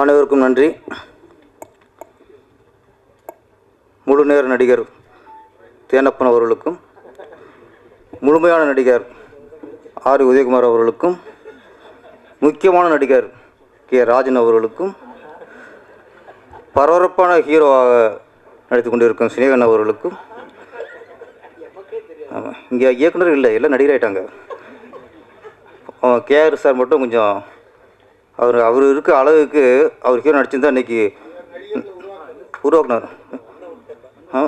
அனைவருக்கும் நன்றி. முழு நேர நடிகர் தேனப்பன் அவர்களுக்கும் முழுமையான நடிகர் ஆர் உதயகுமார் அவர்களுக்கும் முக்கியமான நடிகர் கே ராஜன் அவர்களுக்கும் பரபரப்பான ஹீரோவாக நடித்து கொண்டிருக்கும் சினேகன் அவர்களுக்கும் ஆமாம் இங்கே இயக்குனர் இல்லை எல்லாம் நடிகராயிட்டாங்க. கேஆர் சார் மட்டும் கொஞ்சம் அவர் அவர் இருக்க அளவுக்கு அவர் ஹீரோ நடிச்சிருந்தா இன்னைக்கு உருவாக்குனார். ஆ?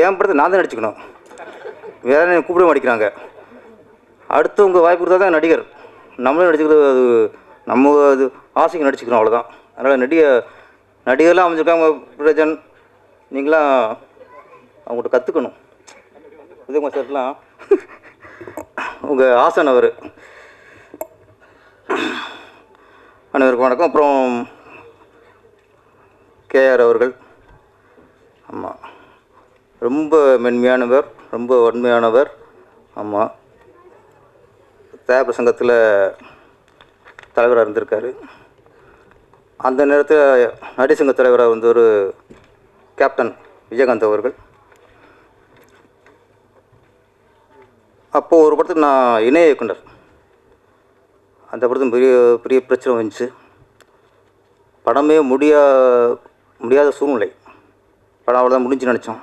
என் படத்தை நான் தான் நடிச்சுக்கணும். வேற என்ன கூப்பிட மாட்டேங்கிறாங்க. அடுத்தவங்க வாய்ப்பு கொடுத்தா தான் நடிகர். நம்மளும் நடிச்சுக்கிறது அது நம்ம அது ஆசைக்கு நடிச்சுக்கிறோம் அவ்வளோதான் அதனால் நடிக நடிகர்லாம் அமைஞ்சிருக்காங்க பிரஜன். நீங்களாம் அவங்கள்ட்ட கற்றுக்கணும் உதயகுமார் சார்லாம் உங்கள் ஆசன் அவர். அனைவருக்கும் வணக்கம். அப்புறம் கேஆர் அவர்கள். ஆமாம் ரொம்ப மென்மையானவர் ரொம்ப வன்மையானவர். ஆமாம் தேவ சங்கத்தில் தலைவராக இருந்திருக்காரு. அந்த நேரத்தில் நடிசங்க தலைவராக வந்து ஒரு கேப்டன் விஜயகாந்த் அவர்கள். அப்போது ஒரு படத்துக்கு நான் இணைய இயக்குனர். அந்த படத்துக்கு பெரிய பெரிய பிரச்சனை வந்துச்சு. படமே முடியா முடியாத சூழ்நிலை. படம் அவ்வளோதான் முடிஞ்சு நினச்சோம்.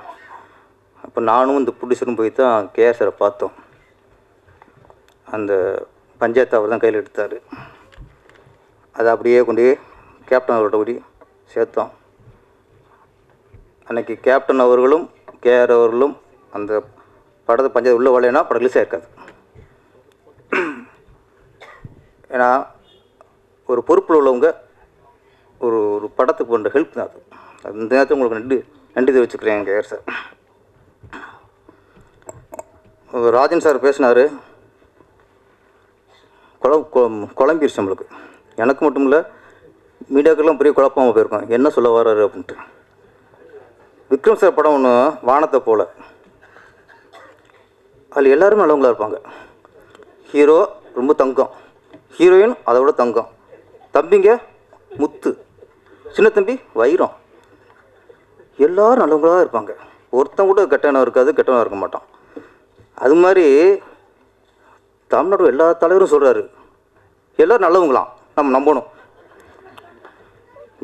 அப்போ நானும் இந்த ப்ரொடியூசரும் போய் தான் கேஆர் சாரை பார்த்தோம். அந்த பஞ்சாயத்து அவர் தான் கையில் எடுத்தார். அதை அப்படியே கொண்டு போய் கேப்டன் அவர்கிட்ட கூடி சேர்த்தோம். அன்னைக்கு கேப்டன் அவர்களும் கேஆர் அவர்களும் அந்த படத்தை பஞ்சாயத்து உள்ளே வரலைன்னா படம் ரிலீஸ் ஆயிருக்காது. ஏன்னா ஒரு பொறுப்பில் உள்ளவங்க ஒரு ஒரு படத்துக்கு பண்ணுற ஹெல்ப் தான் அது. அந்த இந்த நேரத்தில் உங்களுக்கு நன்றி நன்றி தெரிவிச்சுக்கிறேன் ஏர் சார். ராஜன் சார் பேசினார் குழம் குழம்பிருச்சு நம்மளுக்கு. எனக்கு மட்டும் இல்லை மீடியாக்கெல்லாம் பெரிய குழப்பமாக போயிருக்கோம். என்ன சொல்ல வர்றாரு அப்படின்ட்டு. விக்ரம் சார் படம் ஒன்று வானத்தை போல். அதில் எல்லாரும் நல்லவங்களா இருப்பாங்க. ஹீரோ ரொம்ப தங்கம். ஹீரோயின் அதை விட தங்கம். தம்பிங்க முத்து. சின்ன தம்பி வைரம். எல்லோரும் நல்லவங்களாக இருப்பாங்க. ஒருத்தன் கூட கெட்டவனாக இருக்காது கெட்டவனாக இருக்க மாட்டான். அது மாதிரி தமிழ்நாடு எல்லா தலைவரும் சொல்கிறாரு எல்லோரும் நல்லவங்களாம் நம்ம நம்பணும்.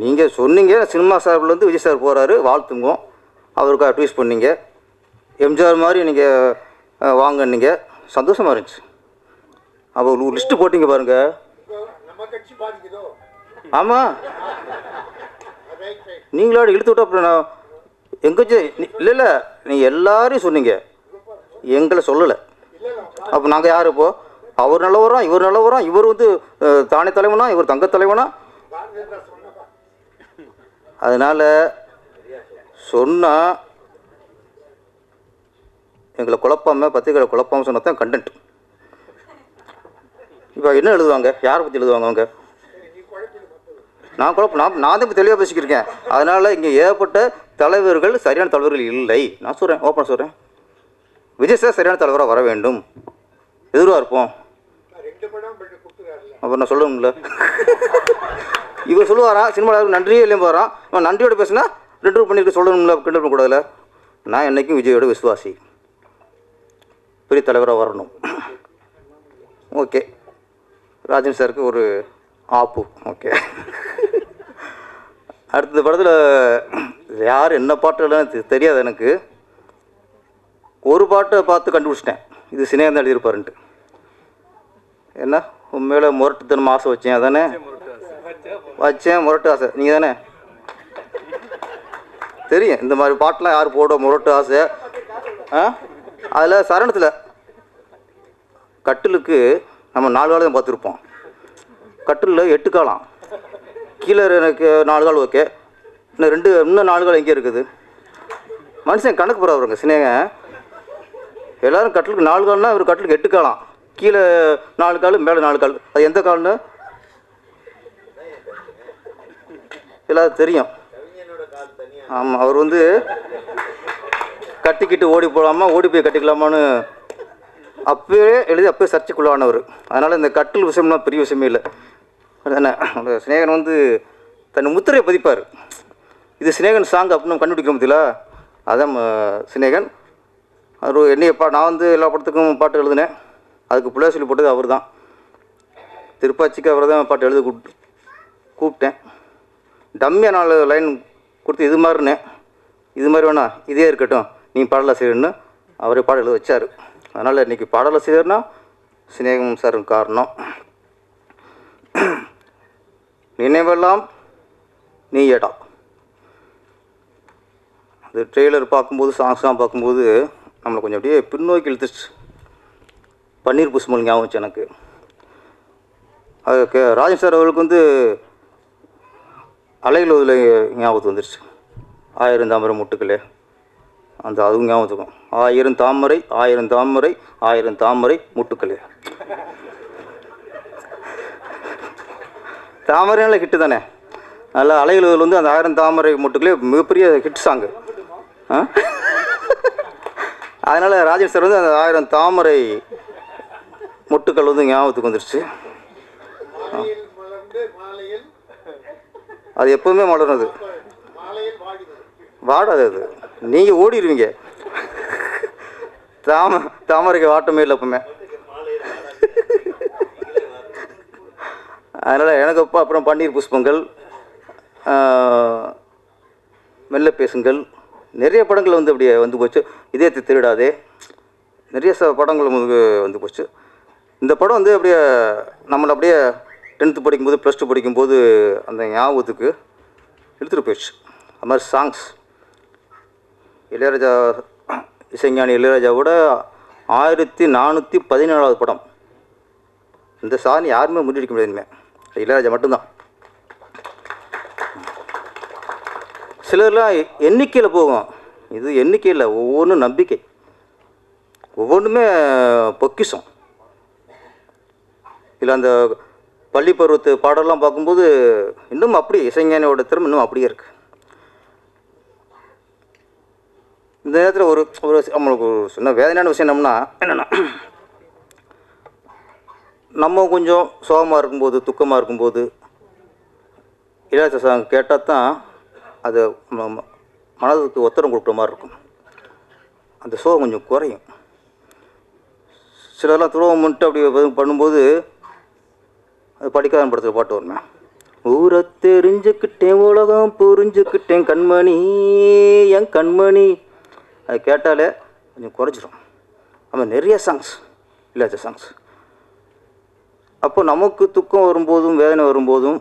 நீங்கள் சொன்னீங்க சினிமா சார்பிலேருந்து விஜய் சார் போகிறாரு வாழ்த்துங்க அவருக்கு அட்வைஸ் பண்ணீங்க. எம்ஜிஆர் மாதிரி நீங்கள் வாங்கினீங்க. சந்தோஷமாக இருந்துச்சு. அப்போ ஒரு லிஸ்ட்டு போட்டிங்க பாருங்க. நம்ம ஆமாம் நீங்களோட இழுத்து விட்டா அப்புறம் நான் எங்கே இல்லை இல்லை. நீங்கள் எல்லாரையும் சொன்னீங்க. எங்களை சொல்லலை. அப்போ நாங்கள் யார் இப்போ? அவர் நல்லவரா இவர் நல்லவரா இவர் வந்து தானே தலைவனா இவர் தங்க தலைவனா? அதனால் சொன்னால் எங்களை குழப்பாம பத்திரிக்கைகளை குழப்பாமல் சொன்னால் தான் கண்டென்ட் இப்போ என்ன எழுதுவாங்க? யாரை பற்றி எழுதுவாங்க அவங்க? நான் குழப்பம் நான் நான் தான் இப்போ தெளிவாக பேசிக்கிருக்கேன் அதனால் இங்கே ஏகப்பட்ட தலைவர்கள் சரியான தலைவர்கள் இல்லை. நான் சொல்கிறேன் ஓப்பன் சொல்கிறேன் விஜய் சார் சரியான தலைவராக வர வேண்டும். எதிர்வாக இருப்போம் அப்புறம் நான் சொல்லணும்ல. இவர் சொல்லுவாரா? சினிமாவில் நன்றியே இல்லையும் போகிறான் அவன் நன்றியோட பேசினா ரெண்டு பண்ணிட்டு சொல்லணும்ல கிண்டல் பண்ணக்கூடாதுல நான் என்றைக்கும் விஜயோட விசுவாசி. பெரிய தலைவராக வரணும். ஓகே. ராஜன் சாருக்கு ஒரு ஆப்பு. ஓகே. அடுத்த படத்தில் யார் என்ன பாட்டு தெ- தெரியாது எனக்கு. ஒரு பாட்டை பார்த்து கண்டுபிடிச்சிட்டேன். இது சினேகம் தான் எழுதியிருப்பாருன்ட்டு. என்ன? உண்மையில முரட்டுத்தனம் ஆசை வச்சேன் அதானே? வச்சேன் முரட்டு ஆசை. நீங்கள் தானே? தெரியும். இந்த மாதிரி பாட்டெலாம் யார் போட முரட்டு ஆசை? ஆ? அதில் சரணத்தில் கட்டிலுக்கு நம்ம நாலு வேலை தான் பார்த்துருப்போம். கட்டிலில் எட்டு காலம். கீழே எனக்கு நாலு கால் ஓகே. இன்னும் ரெண்டு இன்னும் நாலு கால் எங்கே இருக்குது. மனுஷன் கணக்கு போகிறவருங்க சினேங்க எல்லோரும் கட்டிலுக்கு நாலு கால்னால் இவர் கட்டிலுக்கு எட்டு காலம். கீழே நாலு கால் மேலே நாலு கால். அது எந்த கால்னு? எல்லாரும் தெரியும். ஆமாம் அவர் வந்து கட்டிக்கிட்டு ஓடி போகலாமா ஓடி போய் கட்டிக்கலாமான்னு அப்பவே எழுதி அப்பவே சர்ச்சைக்குள்ளானவர் அதனால் இந்த கட்டில் விஷயம்லாம் பெரிய விஷயமே இல்லை. தானே அந்த சிநேகன் வந்து தன் முத்திரையை பதிப்பார். இது சினேகன் சாங் அப்படின்னு நம்ம கண்டுபிடிக்கிறோம் பார்த்தீங்களா அதான் சிநேகன். சினேகன் அவர் என்னைய பா நான் வந்து எல்லா படத்துக்கும் பாட்டு எழுதினேன். அதுக்கு பிள்ளை சொல்லி போட்டது அவர் தான் திருப்பாச்சிக்கு அவரை தான் பாட்டு எழுத கூப்பிட்டு கூப்பிட்டேன். டம்மியாக நாலு லைன் கொடுத்து இது மாதிரினேன் இது மாதிரி வேணா இதே இருக்கட்டும். நீ பாடலாசிரியர்னு அவரே பாடல் எழுத வச்சார். அதனால் இன்றைக்கி பாடலாசிரியர்னால் சிநேகம் சார் காரணம். நினைவெல்லாம் நீ ஏடா அது ட்ரெய்லர் பார்க்கும்போது சாங்ஸ்லாம் பார்க்கும்போது நம்மளை கொஞ்சம் அப்படியே பின்னோக்கி இழுத்துச்சு. பன்னீர் புஷ்மல் ஞாபகம் வச்சு எனக்கு. அது கே ராஜன் சார் அவர்களுக்கு வந்து அலையில் இதில் ஞாபகத்துக்கு வந்துருச்சு. ஆயிரம் தாமரை முட்டுக்களே. அந்த அதுவும் ஞாபகத்துக்கும். ஆயிரம் தாமரை ஆயிரம் தாமரை ஆயிரம் தாமரை முட்டுக்களே. தாமரைனால ஹிட்டு தானே? நல்லா அலைகள் வந்து அந்த ஆயிரம் தாமரை முட்டுக்களே மிகப்பெரிய ஹிட் சாங்கு அதனால் ராஜன் சார் வந்து அந்த ஆயிரம் தாமரை முட்டுக்கள் வந்து ஞாபகத்துக்கு வந்துருச்சு. அது எப்பவுமே மலரும் அது வாடாது அது. நீங்கள் ஓடிடுவீங்க தாம தாமரைக்கு வாட்டமே இல்லை எப்பவுமே. அதனால் எனக்கு அப்போ அப்புறம் பன்னீர் புஷ்பங்கள் மெல்ல பேசுங்கள். நிறைய படங்கள் வந்து அப்படியே வந்து போச்சு. இதயத்தை திருடாதே. நிறைய ச படங்கள் வந்து வந்து போச்சு. இந்த படம் வந்து அப்படியே நம்மளை அப்படியே டென்த்து படிக்கும்போது ப்ளஸ் டூ படிக்கும்போது அந்த ஞாபகத்துக்கு இழுத்துட்டு போயிடுச்சு. அது மாதிரி சாங்ஸ் இளையராஜா இசைஞானி இளையராஜாவோட ஆயிரத்தி நானூற்றி பதினேழாவது படம். இந்த சாதனை யாருமே முன்னெடுக்க முடியாது இளையராஜா மட்டும்தான். சிலர்லாம் எண்ணிக்கையில் போகும். இது எண்ணிக்கையில் ஒவ்வொன்றும் நம்பிக்கை. ஒவ்வொன்றுமே பொக்கிஷம். இல்லை அந்த பள்ளி பருவத்து பாடலாம் பார்க்கும்போது இன்னும் அப்படியே இசைஞானியோட திறமை இன்னும் அப்படியே இருக்குது இந்த நேரத்தில் ஒரு ஒரு நம்மளுக்கு ஒரு சின்ன வேதனையான விஷயம் என்னம்னா என்னென்னா நம்ம கொஞ்சம் சோகமாக இருக்கும்போது துக்கமாக இருக்கும்போது இளையராஜா சாங் கேட்டால் தான் அது ம- மனதுக்கு ஒத்தரம் கொடுக்குற மாதிரி இருக்கும். அந்த சோகம் கொஞ்சம் குறையும். சிலதெல்லாம் துரோகம் பண்ணிட்டு அப்படி பண்ணும்போது அது படிக்காத படத்தில் பாட்டு வருமே. ஊரை தெரிஞ்சுக்கிட்டேன் உலகம் புரிஞ்சுக்கிட்டேன் கண்மணி என் கண்மணி அது கேட்டாலே கொஞ்சம் குறைஞ்சிரும். ஆமாம் நிறைய சாங்ஸ் இல்லாத சாங்ஸ் அப்போ நமக்கு துக்கம் வரும்போதும் வேதனை வரும்போதும்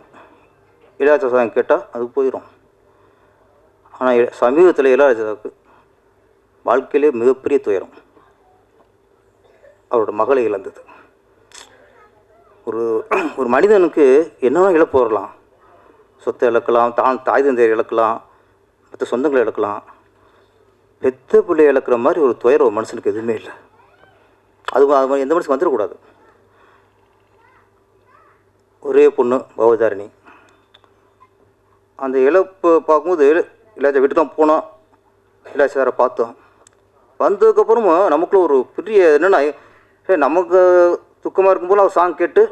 இளையராஜா சாங் கேட்டால் அது போயிடும் ஆனால் சமீபத்தில் இளையராஜாவுக்கு வாழ்க்கையிலே மிகப்பெரிய துயரம். அவரோட மகளை இழந்தது. ஒரு ஒரு மனிதனுக்கு என்னென்ன இழப்பு வரலாம். சொத்தை இழக்கலாம் தான் தாய் தந்தையை இழக்கலாம் மற்ற சொந்தங்களை இழக்கலாம். பெத்த பிள்ளையை இழக்கிற மாதிரி ஒரு துயரம் ஒரு மனுஷனுக்கு எதுவுமே இல்லை. அது அது மாதிரி எந்த மனுஷனுக்கு வந்துடக்கூடாது. ஒரே பொண்ணு பவதாரணி அந்த இழப்பு பார்க்கும்போது இளையராஜா விட்டு தான் போனோம் இளையராஜா சாரை பார்த்தோம். வந்ததுக்கப்புறமும் நமக்குள்ள ஒரு பெரிய என்னென்னா ஏ நமக்கு துக்கமாக இருக்கும்போது அவர் சாங் கேட்டு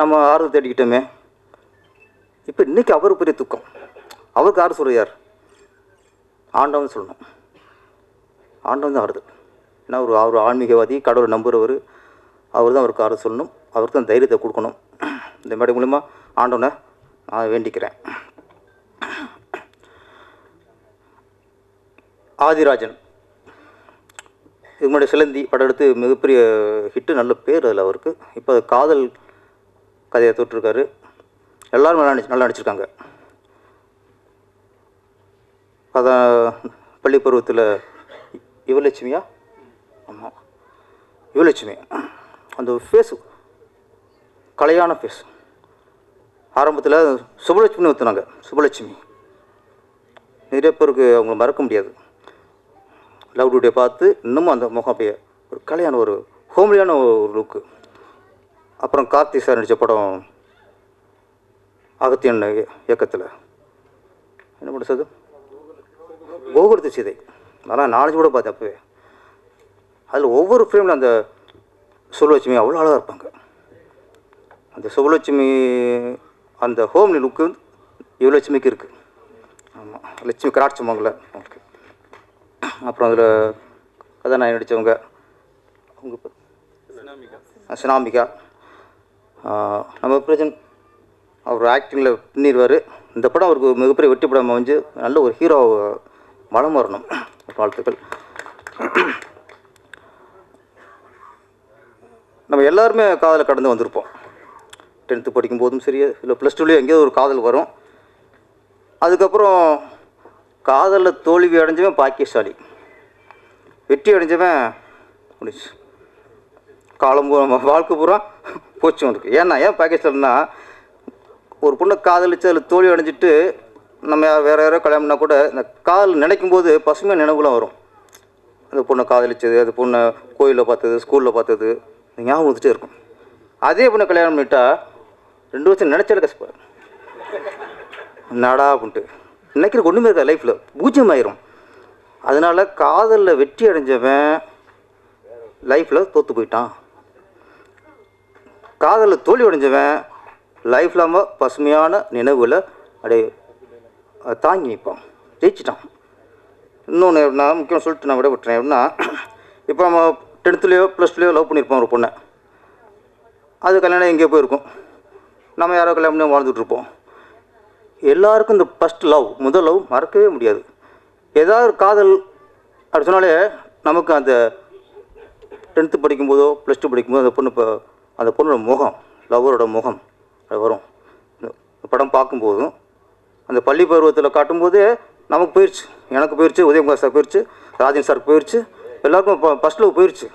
நம்ம ஆறுதல் தேடிக்கிட்டோமே. இப்போ இன்றைக்கி அவருக்கு பெரிய துக்கம். அவருக்கு ஆறு சொல்கிறார் யார்? ஆண்டவன் சொல்லணும். ஆண்டவன் தான் ஆறுதல். ஏன்னா ஒரு அவர் ஆன்மீகவாதி கடவுளை நம்புகிறவர் அவர் தான் அவருக்கு ஆறு சொல்லணும். அவருக்கு தான் தைரியத்தை கொடுக்கணும். இந்த மேடை மூலிமா ஆண்டோனை நான் வேண்டிக்கிறேன். ஆதிராஜன். இதுக்கு முன்னாடி சிலந்தி படம் எடுத்து மிகப்பெரிய ஹிட்டு நல்ல பேர் அதில் அவருக்கு. இப்போ காதல் கதையை தொட்டிருக்காரு. எல்லோரும் நல்லா நல்லா நடிச்சிருக்காங்க. அதான் பள்ளி பருவத்தில் யுவலட்சுமியா ஆமாம். யுவலட்சுமி அந்த ஃபேஸ் கலையான ஃபேஸ் ஆரம்பத்தில் சுபலட்சுமின்னு ஊற்றுனாங்க சுபலட்சுமி நிறைய பேருக்கு அவங்கள மறக்க முடியாது. லவ் டுடே பார்த்து இன்னமும் அந்த முகம் அப்படியே ஒரு கலையான ஒரு ஹோம்லியான ஒரு லுக்கு அப்புறம் கார்த்தி சார் நடித்த படம் அகத்தியன் இயக்கத்தில். என்ன பண்ண சார் கோகுலத்து சீதை. அதெல்லாம் நாலஞ்சு கூட பார்த்தேன் அப்போவே. அதில் ஒவ்வொரு ஃப்ரேமில் அந்த சுபலட்சுமி அவ்வளோ அழகாக இருப்பாங்க. அந்த சுபலட்சுமி அந்த ஹோம்லி லுக்கு யுவலட்சுமிக்கு இருக்குது ஆமாம் லட்சுமி கராட்சமங்கல ஓகே. அப்புறம் அதில் கதாநாயகி நடித்தவங்க அவங்க? சினாமிகா நம்ம பிரஜன் அவர் ஆக்டிங்கில் பின்னிடுவார் இந்த படம் அவருக்கு மிகப்பெரிய வெற்றி படம் அமைஞ்சு நல்ல ஒரு ஹீரோ மனம் வரணும் வாழ்த்துக்கள். நம்ம எல்லாருமே காதலை கடந்து வந்திருப்போம். டென்த்து படிக்கும் போதும் சரி இல்லை ப்ளஸ் டூலேயும் எங்கேயோ ஒரு காதல் வரும். அதுக்கப்புறம் காதலில் தோல்வி அடைஞ்சவன் பாக்கியசாலி. வெற்றி அடைஞ்சவன் முடிச்சு காலம் வாழ்க்கை பூரா போச்சு உனக்கு. ஏன்னா ஏன் பாக்கியசாலின்னா ஒரு பொண்ணை காதலிச்சு அதில் தோல்வி அடைஞ்சிட்டு நம்ம வேறு வேற யாரோ கல்யாணம்னா கூட இந்த காதல் நினைக்கும் போது பசுமையாக நினைவுலாம் வரும். அந்த பொண்ணை காதலிச்சது அந்த பொண்ணை கோயிலில் பார்த்தது ஸ்கூலில் பார்த்தது ஞாபகம் வந்துட்டே இருக்கும். அதே பொண்ணை கல்யாணம் பண்ணிட்டா ரெண்டு வருஷம் நினச்சாலும் கஷ்டப்பாரு நாடா அப்படின்ட்டு நினைக்கிறதுக்கு ஒன்றுமே இருக்காது லைஃப்பில் பூஜ்ஜியம் ஆயிரும் அதனால காதலில் வெற்றி அடைஞ்சவன் லைஃப்பில் தோற்று போயிட்டான். காதலில் தோல்வி அடைஞ்சவன் லைஃப் நம்ம பசுமையான நினைவில் அப்படியே தாங்கி நிற்பான். ஜெயிச்சிட்டான். இன்னொன்று நான் முக்கியம் சொல்லிட்டு நான் விட விட்டுறேன். எப்படின்னா இப்போ நம்ம டென்த்துலேயோ ப்ளஸ் டூலையோ லவ் பண்ணியிருப்போம் ஒரு பொண்ணை. அது கல்யாணம் எங்கேயோ போயிருக்கும். நம்ம யாரோ கல்யாணம் வாழ்ந்துட்டுருப்போம் வாழ்ந்துட்டு இருப்போம் எல்லாருக்கும் இந்த ஃபஸ்ட் லவ் முதல் லவ் மறக்கவே முடியாது. ஏதாவது ஒரு காதல் அப்படி சொன்னாலே நமக்கு அந்த டென்த்து படிக்கும்போதோ ப்ளஸ் டூ படிக்கும்போதோ அந்த பொண்ணு இப்போ அந்த பொண்ணோட முகம் லவ்வரோட முகம் அது வரும். படம் பார்க்கும்போதும் அந்த பள்ளி பருவத்தில் காட்டும்போதே நமக்கு போயிடுச்சு எனக்கு போயிடுச்சு உதயகுமார் சார் போயிடுச்சு ராஜன் சார் போயிடுச்சு எல்லாருக்கும் ஃபஸ்ட் லவ் போயிடுச்சு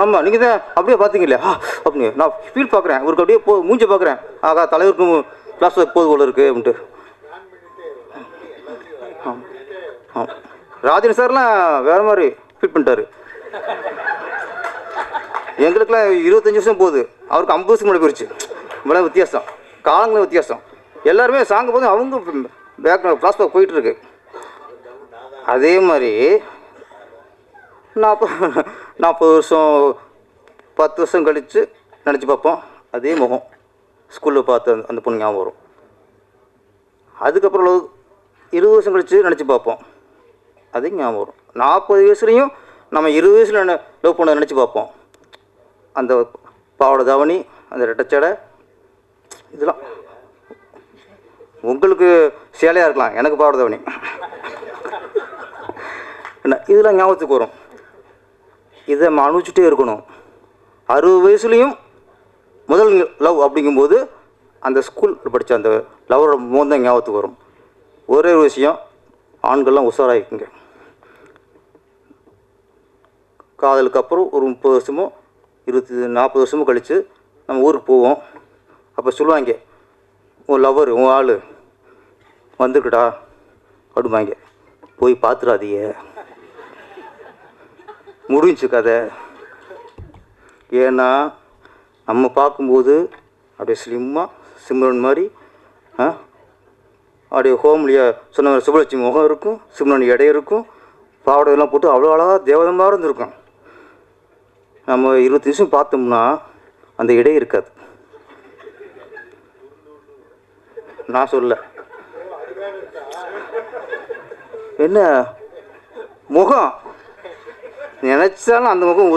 ஆமாம் நீங்கள் தான் அப்படியே பார்த்தீங்களே ஆ அப்படிங்க நான் ஃபீல் பார்க்குறேன் ஒரு அப்படியே போ மூஞ்சி பார்க்குறேன் ஆகா தலைவருக்கும் கிளாஸ் போது போல இருக்குது அப்படின்ட்டு. ஆமாம் ஆமாம் ராஜன் சார்லாம் வேறு மாதிரி ஃபீல் பண்ணிட்டாரு. எங்களுக்குலாம் இருபத்தஞ்சி வருஷம் போகுது. அவருக்கு ஐம்பது வருஷம் முன்னாடி போயிடுச்சு இவ்வளோ வித்தியாசம். காலங்களும் வித்தியாசம். எல்லாருமே சாங்க போது அவங்க பேக் கிளாஸ் போயிட்டுருக்கு அதே மாதிரி நாற்பது நாற்பது வருஷம் பத்து வருஷம் கழித்து நினச்சி பார்ப்போம். அதே முகம். ஸ்கூலில் பார்த்த அந்த- அந்த பொண்ணு ஞாபகம் வரும். அதுக்கப்புறம் இருபது வருஷம் கழித்து நினச்சி பார்ப்போம். அதே ஞாபகம் வரும். நாற்பது வயசுலேயும் நம்ம இருபது வயசில் லவ் பண்ண நினச்சி பார்ப்போம். அந்த பாவாடை தாவணி அந்த ரெட்டச்சடை இதெல்லாம். உங்களுக்கு சேலையாக இருக்கலாம். எனக்கு பாவாடை தாவணி. என்ன இதெல்லாம் ஞாபகத்துக்கு வரும். இதை நம்ம அனுபவிச்சுட்டே இருக்கணும். அறுபது வயசுலேயும் முதல் லவ் அப்படிங்கும்போது அந்த ஸ்கூல் படித்த அந்த லவ்வரோட முகம் தான் ஞாபகத்துக்கு வரும். ஒரே ஒரு விஷயம் ஆண்கள்லாம் உஷாராகிக்குங்க காதலுக்கு அப்புறம் ஒரு முப்பது வருஷமோ இருபத்தி நாற்பது வருஷமோ கழித்து நம்ம ஊருக்கு போவோம். அப்போ சொல்லுவாங்க உன் லவ்வர் உன் ஆள் வந்துருக்குடா அப்படிம்பாங்க. போய் பார்த்துடாதீங்க. முடிஞ்சு கதை. ஏன்னா நம்ம பார்க்கும்போது அப்படியே ஸ்லிம்மாக சிம்ரன் மாதிரி அப்படியே ஹோம்லியா சொன்ன சுபலட்சுமி முகம் இருக்கும் சிம்ரன் எடை இருக்கும் பாவடையெல்லாம் போட்டு அவ்வளோ அழகாக தேவதமாக இருந்திருக்கும் நம்ம இருபத்தி நிமிஷம் பார்த்தோம்னா அந்த இடை இருக்காது. நான் சொல்ல என்ன? முகம். நினச்சாலும் அந்த முகம்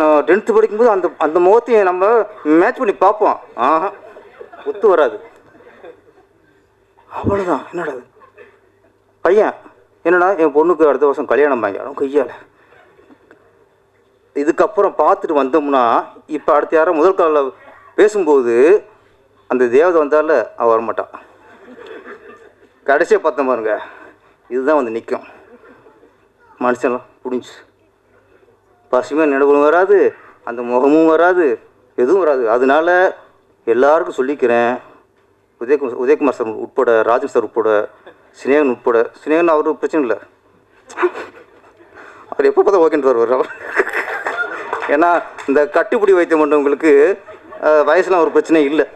நான் டென்த்து படிக்கும்போது அந்த அந்த முகத்தையும் நம்ம மேட்ச் பண்ணி பார்ப்போம். ஆஹா ஒத்து வராது. அவ்வளோதான் என்னடா இது? பையன் என்னடா என் பொண்ணுக்கு அடுத்த வருஷம் கல்யாணம் வாங்கிடும் கையால். இதுக்கப்புறம் பார்த்துட்டு வந்தோம்னா இப்போ அடுத்த யாரும் முதல் காலில் பேசும்போது அந்த தேவதை வந்தால அவன் வரமாட்டான். கடைசியாக பார்த்தோம் பாருங்க இதுதான் வந்து நிற்கும் மனுஷன்லாம் புடிஞ்சு. பசுமையாக நினைவுகளும் வராது அந்த முகமும் வராது எதுவும் வராது. அதனால எல்லாருக்கும் சொல்லிக்கிறேன். உதயகுமார் உதயகுமார் சார் உட்பட ராஜன் சார் உட்பட சினேகன் உட்பட. சினேகன் அவரு பிரச்சனை இல்லை. அவர் எப்போ பார்த்தா ஓகேன்னு வருவார். அவர் ஏன்னா இந்த கட்டுப்பிடி வைத்தியம் பண்ணுறவங்களுக்கு வயசுலாம் ஒரு பிரச்சனை இல்லை.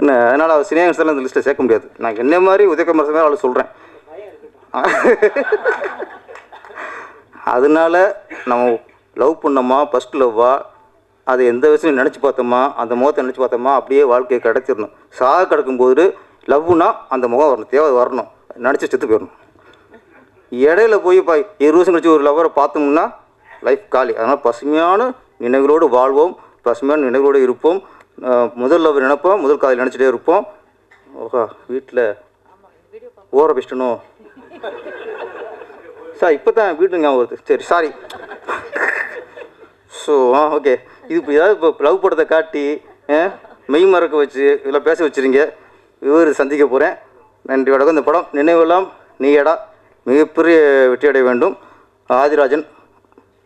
என்ன அதனால் அவர் சினேகன் சார்லாம் இந்த லிஸ்ட்டில் சேர்க்க முடியாது. நான் என்ன மாதிரி உதயகுமார் சார் அவளை சொல்கிறேன் அதனால நம்ம லவ் பண்ணோமா ஃபஸ்ட் லவ்வா அதை எந்த விஷயம் நினச்சி பார்த்தோமா? அந்த முகத்தை நினச்சி பார்த்தோமா? அப்படியே வாழ்க்கையை கடத்திடணும். சாக கிடக்கும்போது லவ்னா அந்த முகம் வரணும். தேவை வரணும். நினச்சி செத்து போயிடணும். இடையில போய் இப்போ இருபது வருஷம் கழிச்சு ஒரு லவரை பார்த்தோம்னா லைஃப் காலி. அதனால் பசுமையான நினைவுகளோடு வாழ்வோம். பசுமையான நினைவுகளோடு இருப்போம். முதல் லவ் நினைப்போம். முதல் காதல் நினச்சிட்டே இருப்போம். ஓஹா வீட்டில் ஓர பெஸ்டனோ சார் இப்போ தான் வீட்டு ஞாபகம் வருது. சரி சாரி ஸோ ஆ ஓகே இது இப்போ ஏதாவது இப்போ லவ் படத்தை காட்டி ஆ, மெய் மறக்க வச்சு இதில் பேச வச்சுருங்க. இவர் சந்திக்க போகிறேன் நன்றி வணக்கம். இந்த படம் நினைவெல்லாம் நீயடா. மிகப்பெரிய வெற்றி அடைய வேண்டும். ஆதிராஜன்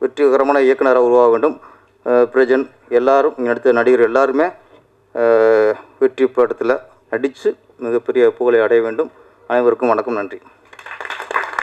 வெற்றிகரமான இயக்குனராக உருவாக வேண்டும். பிரஜன் எல்லாரும் நடித்த நடிகர் எல்லாருமே வெற்றி படத்தில் நடித்து மிகப்பெரிய புகழை அடைய வேண்டும். அனைவருக்கும் வணக்கம் நன்றி.